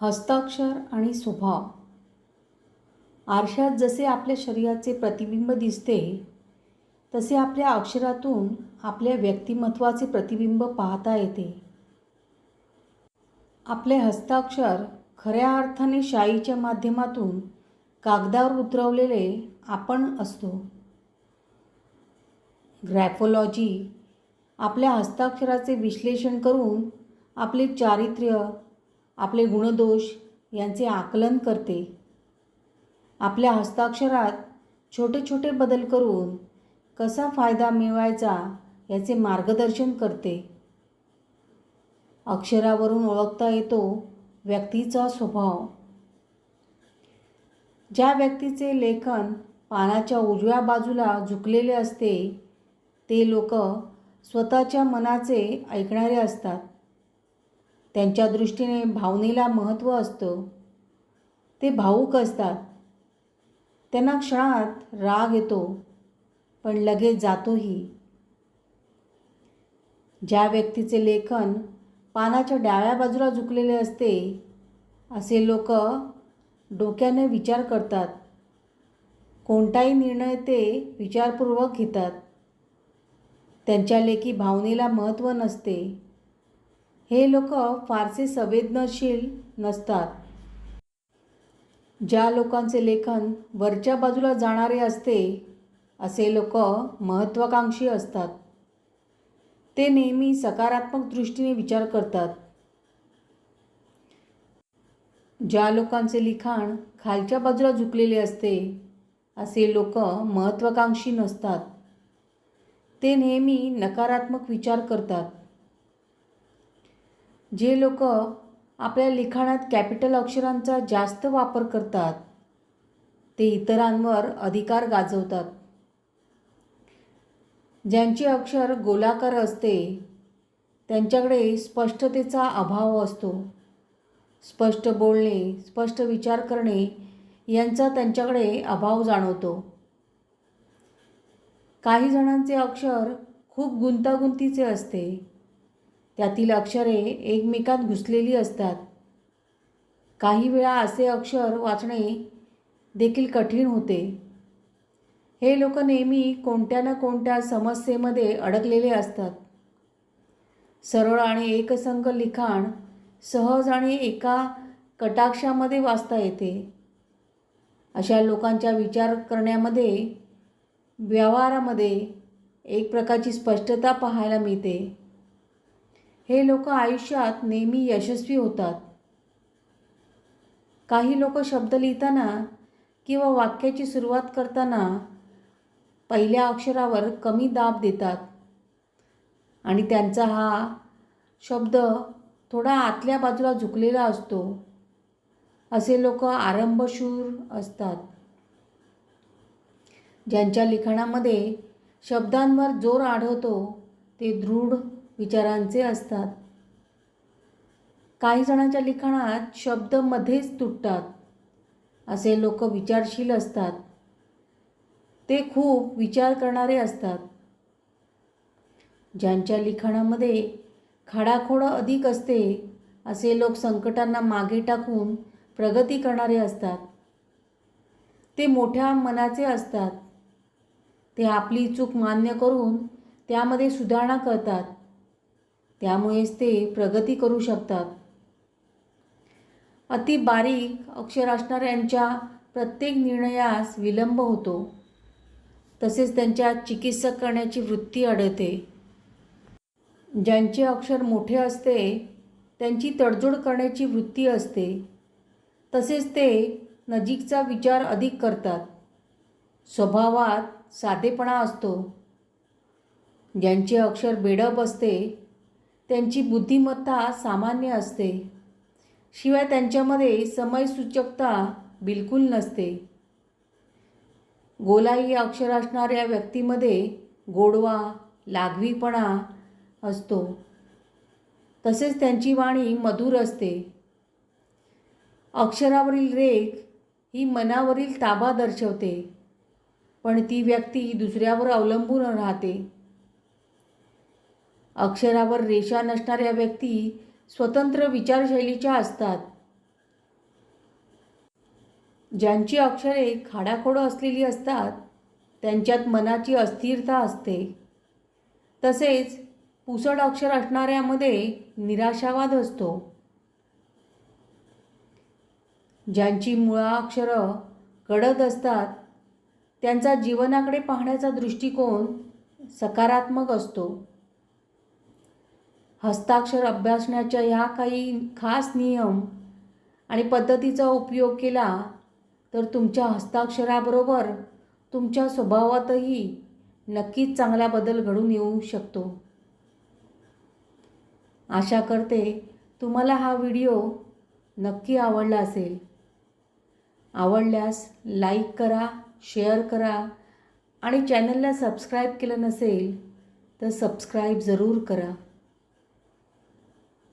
हस्ताक्षर आणि स्वभाव. आरशात जसे आपल्या शरीराचे प्रतिबिंब दिसते तसे आपल्या अक्षरातून आपल्या व्यक्तिमत्वाचे प्रतिबिंब पाहता येते. आपले हस्ताक्षर खऱ्या अर्थाने शाईच्या माध्यमातून कागदावर उतरवलेले आपण असतो. ग्रॅफोलॉजी आपल्या हस्ताक्षराचे विश्लेषण करून आपले चारित्र्य आपले गुणदोष यांचे आकलन करते. आपल्या हस्ताक्षरात छोटे छोटे बदल करून कसा फायदा मिळवायचा याचे मार्गदर्शन करते. अक्षरावरून ओळखता येतो व्यक्तीचा स्वभाव. ज्या व्यक्तीचे लेखन पानाच्या उजव्या बाजूला झुकलेले असते ते लोक स्वतःच्या मनाचे ऐकणारे असतात. त्यांच्या दृष्टीने भावनेला महत्त्व असतं. ते भावूक असतात. त्यांना क्षणात राग येतो पण लगेच जातोही. ज्या व्यक्तीचे लेखन पानाच्या डाव्या बाजूला झुकलेले असते असे लोक डोक्याने विचार करतात. कोणताही निर्णय ते विचारपूर्वक घेतात. त्यांच्या लेखी भावनेला महत्त्व नसते. हे लोक फारसे संवेदनशील नसतात. ज्या लोकांचे लेखन वरच्या बाजूला जाणारे असते असे लोक महत्त्वाकांक्षी असतात. ते नेहमी सकारात्मक दृष्टीने विचार करतात. ज्या लोकांचे लिखाण खालच्या बाजूला झुकलेले असते असे लोक महत्त्वाकांक्षी नसतात. ते नेहमी नकारात्मक विचार करतात. जे लोक आपल्या लिखाणात कॅपिटल अक्षरांचा जास्त वापर करतात ते इतरांवर अधिकार गाजवतात. ज्यांचे अक्षर गोलाकार असते त्यांच्याकडे स्पष्टतेचा अभाव असतो. स्पष्ट बोलणे स्पष्ट विचार करणे यांचा त्यांच्याकडे अभाव जाणवतो. काही जणांचे अक्षर खूप गुंतागुंतीचे असते. त्यातील अक्षरे एकमेकात घुसलेली असतात. काही वेळा असे अक्षर वाचणे देखील कठीण होते. हे लोक नेहमी कोणत्या ना कोणत्या समस्येमध्ये अडकलेले असतात. सरळ आणि एकसंग लिखाण सहज आणि एका कटाक्षामध्ये वाचता येते. अशा लोकांच्या विचार करण्यामध्ये व्यवहारामध्ये एक प्रकारची स्पष्टता पाहायला मिळते. हे लोक आयुष्यात नेहमी यशस्वी होतात. काही लोक शब्द लिहिताना किंवा वाक्याची सुरुवात करताना पहिल्या अक्षरावर कमी दाब देतात. आणि त्यांचा हा शब्द थोडा आतल्या बाजूला झुकलेला असतो. असे लोक आरंभशूर असतात. ज्यांच्या लिखाणामध्ये शब्दांवर जोर आढळतो ते दृढ विचारांचे असतात. काही जणांच्या लिखाणात शब्द मध्येच तुटतात असे लोक विचारशील असतात. ते खूप विचार करणारे असतात. ज्यांच्या लिखाणामध्ये खाडाखोडं अधिक असते असे लोक संकटांना मागे टाकून प्रगती करणारे असतात. ते मोठ्या मनाचे असतात. ते आपली चूक मान्य करून त्यामध्ये सुधारणा करतात. त्यामुळेच ते प्रगती करू शकतात. अति बारीक अक्षर असणाऱ्यांच्या प्रत्येक निर्णयास विलंब होतो. तसेच त्यांच्या चिकित्सक करण्याची वृत्ती अडते ज्यांचे अक्षर मोठे असते त्यांची तडजोड करण्याची वृत्ती असते. तसेच ते नजीकचा विचार अधिक करतात. स्वभावात साधेपणा असतो. ज्यांचे अक्षर बेडप असते त्यांची बुद्धिमत्ता सामान्य असते. शिवाय त्यांच्यामध्ये समयसूचकता बिलकुल नसते. गोलाई अक्षर असणाऱ्या व्यक्तीमध्ये गोडवा लागवीपणा असतो. तसेच त्यांची वाणी मधुर असते. अक्षरावरील रेख ही मनावरील ताबा दर्शवते पण ती व्यक्ती दुसऱ्यावर अवलंबून राहते. अक्षरावर रेषा नसणाऱ्या व्यक्ती स्वतंत्र विचारशैलीच्या असतात. ज्यांची अक्षरे खाडाखोडं असलेली असतात त्यांच्यात मनाची अस्थिरता असते. तसेच पुसड अक्षर असणाऱ्यामध्ये निराशावाद असतो. ज्यांची मुळाक्षरं कडत असतात त्यांचा जीवनाकडे पाहण्याचा दृष्टिकोन सकारात्मक असतो. हस्ताक्षर अभ्यासण्याच्या ह्या काही खास नियम आणि पद्धतीचा उपयोग केला तर तुमच्या हस्ताक्षराबरोबर तुमच्या स्वभावातही नक्कीच चांगला बदल घडून येऊ शकतो. आशा करते तुम्हाला हा व्हिडिओ नक्की आवडला असेल. आवडल्यास लाईक करा शेअर करा आणि चॅनलला सबस्क्राईब केलं नसेल तर सबस्क्राईब जरूर करा.